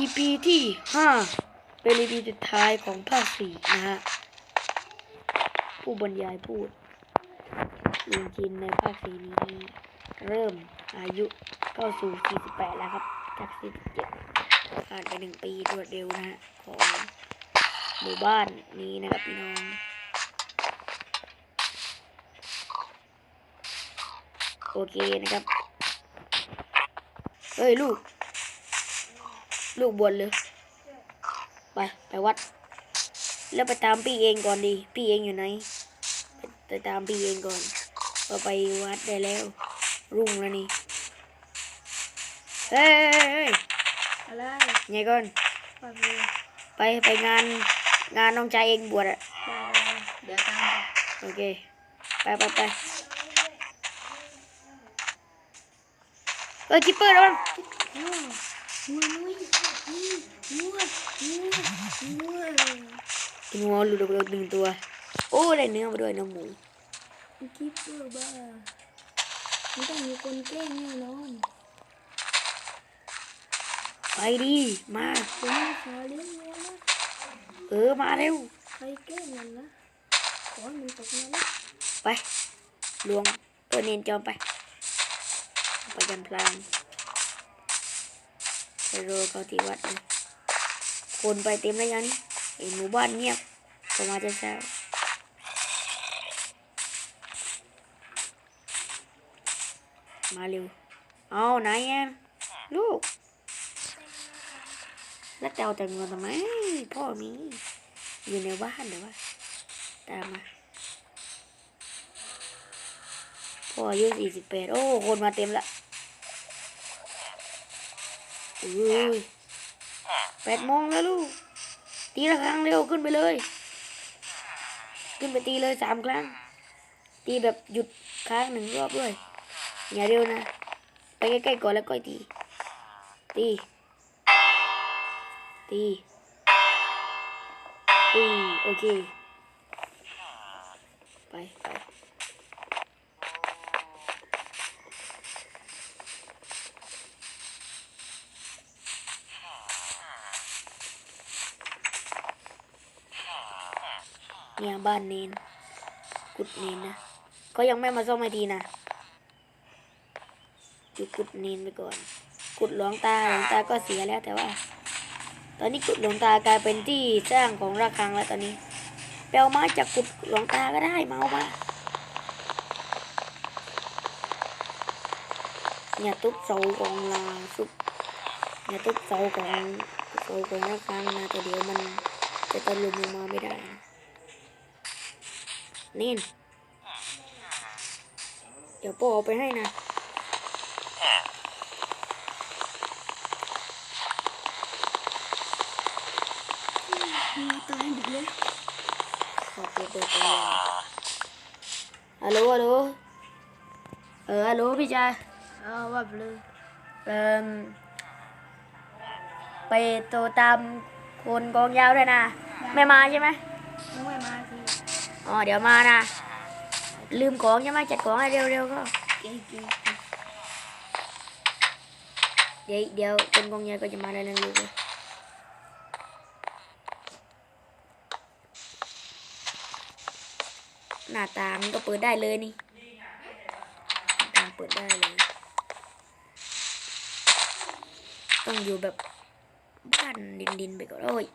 EP ที่5เป็น EP สุดท้ายของภาคสี่นะฮะ ผู้บรรยายพูดลุงจินในภาคสีนี้ เริ่มอายุเข้าสู่ 48 แล้วครับ จาก 47ผ่านไป1ปีรวดเร็วนะฮะ ของหมู่บ้านนี้นะครับพี่น้องโอเคนะครับ เฮ้ยลูก ลูกบวนเลย ไป ไปวัด แล้วไปตามพี่เองก่อนดี พี่เองอยู่ไหน ไปตามพี่เองก่อนเราไปวัดได้แล้ว รุ่งแล้วนี่ เฮ้ยอะไรไงก่อนไปไปงานงานน้องชายเองบวชอะเดี๋ยวตามโอเค ไปไปไป อคิปเปอร์แล้วมันกินหัวหลุดออกไปหนึ่งตัว โอ้ได้เนื้อมาด้วยนะหมูคิปเปอร์บ้าไม่ต้องมีคนแกล้งแน่นอนไปดิมาผมขอเลี้ยงแมวนะเออมาเร็วใครแกล้งมันนะขอให้มันตกนรกไปลวงเออเนียนจอมไป ประจำพลางไปโรกาติวัดคนไปเต็มแล้วยันเห็หมู่บ้านเงียบผมมาจะแซวมาเร็ว เอาไหนแอ่ลูก แล้วจะเอาแต่เงินทำไม พ่อมีอยู่ในบ้านเดี๋ยวว่าตามมา พ่ออายุสี่สิบแปดโอ้ คนมาเต็มละ แปดโมงแล้วลูก ตีละครั้งเร็วขึ้นไปเลย ขึ้นไปตีเลยสามครั้ง ตีแบบหยุดค้างหนึ่งรอบด้วย อย่าเร็วนะ ไปใกล้ๆก่อนแล้วก็ตี ตี ตี ตี โอเค ไปไป เนี่ยบ้านเนนกุดเนนนะก็ยังไม่มาซ่อมไอดีนะอยู่กุดเนนไปก่อน กุดหลวงตาหลวงตาก็เสียแล้วแต่ว่า ตอนนี้กุดหลวงตากลายเป็นที่สร้างของระฆังแล้วตอนนี้เปลวมาจากกุดหลวงตาก็ได้มาเอามาเนี่ยตุ๊บเสาของลาซุปเนี่ยตุ๊บเสาของเสาของระฆังนะแต่เดี๋ยวมันจะตะลุมลงมาไม่ได้ เน่น เดี๋ยวโปเอาไปให้นะตายดีเลยขอเปิดปิดตัฮัลโหลฮัลโหลเออฮัลโหลพี่ชายเออว่าเลยเอ่อไปตัวตามคนกองยาวด้วยนะ ไม่มาใช่ไหมไม่ อ๋อเดี๋ยวมานะ ลืมของใช่ไหมจัดของให้เร็วๆก็เดี๋ยวเดี๋ยวเป็นกองเงินก็จะมาได้แล้วลูหน้าตามันก็เปิดได้เลยนี่ตาเปิดได้เลย ต้องอยู่แบบบ้านดินๆไปก่อนโอ้ย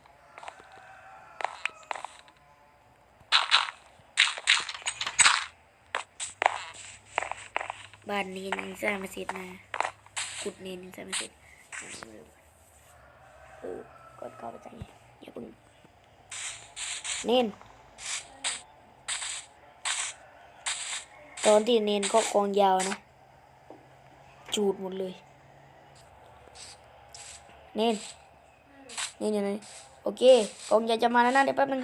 บ้านนี้นินจามาสิทนะกุดเนนินจามาสิทเออกดเข้าไปใจอย่าเพิ่งเนนตอนที่เนนก็กองยาวนะ จูดหมดเลย เนนเนนอยู่ไหนโอเคกองยาวจะมาแล้วนะเดี๋ยวแป๊บนึง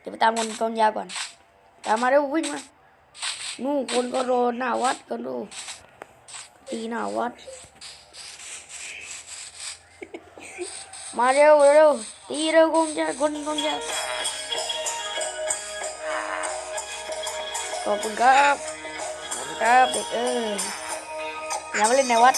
เดี๋ยวไปตามคนกองยาวก่อน ตามมาเร็ววิ่งมา นู่คนก็โดนหน้าวัดกันดูตีหน้าวัด มาเร็วเร็วตีเร็วกงจะคนกงจะขอบคุณครับขอบคุณครับเด็กเอออย่ามาเล่นในวัด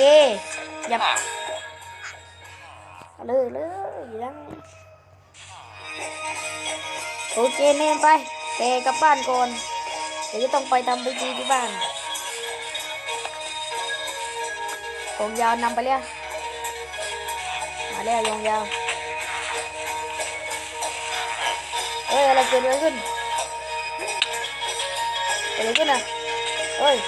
เคยับเอาเลยเลยยังโอเคเนนไปแกกลับบ้านก่อนเดี๋ยวจะต้องไปทำพิธีที่บ้านกองยาวนำไปเลยมาแล้วยองยาวเอ้ยอะไรเกิดอะไรขึ้นเกิดอะไรขึ้นอะเอ้ย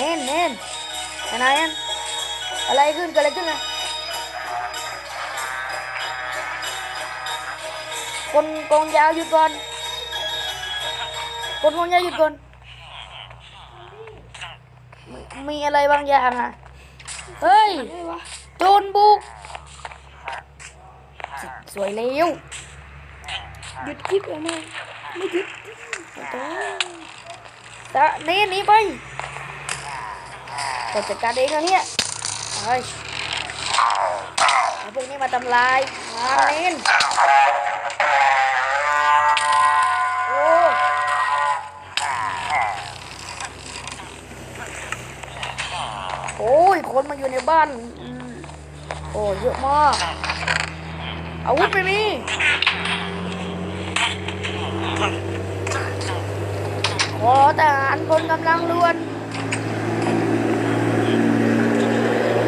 เน้นเน้นอะไรนั่นอะไรขึ้นเกิดอะไรขึ้นล่ะคนกองยาวหยุดก่อนคนกองยาวหยุดก่อนมีมีอะไรบางอย่างอะ เฮ้ยไม่วะโจรบุก สวยเร็ว หยุดคลิปเลยนะไม่หยุดตะเน้นหนีไป กดจัดการเองนะเนี่ยเฮ้ยอาพวกนี้มาทำลายมาเน้นโอ้โอ้ย คนมาอยู่ในบ้าน โอ้เยอะมาก อาวุธไม่มีขอทหารคนกำลังล้วน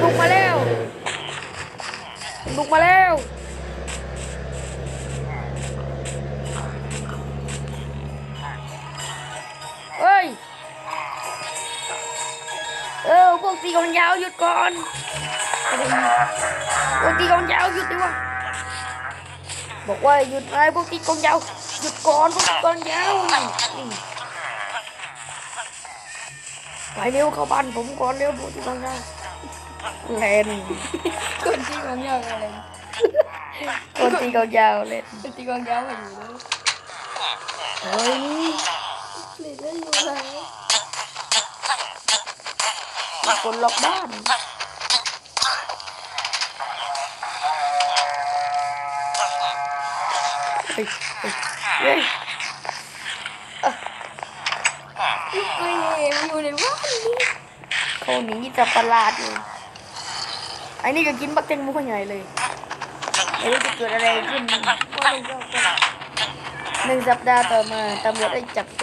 ลุกมาแล้วุกมาแล้ว เฮ้ย เออพวกตีกองยาวหยุดก่อน พวกตีกองยาวหยุดดิวะ บอกว่าหยุดไอ้พวกตีกองยาวหยุดก่อนพวกตีกองยาวไปเร็วเข้าบ้านผมก่อนเร็วบุตรบางยาง แลนคนที่กองยาวอะไรคนตีกองยาวเล่นคนที่กองยาวมาอยู่แล้วเฮ้ยเหลืออยู่แล้วมีคนล็อกบ้านเฮ้ยเฮ้ยเฮ้ยไม่เห็นอยู่ในบ้านนี่เขาหนีจะประหลาดเลย ไอ้นี่ก็กินบักเต็งมุกใหญ่เลยไม่รู้จะเกิดอะไรขึ้นว่ามันก็หนึ่งสัปดาห์ต่อมาตำรวจได้จับ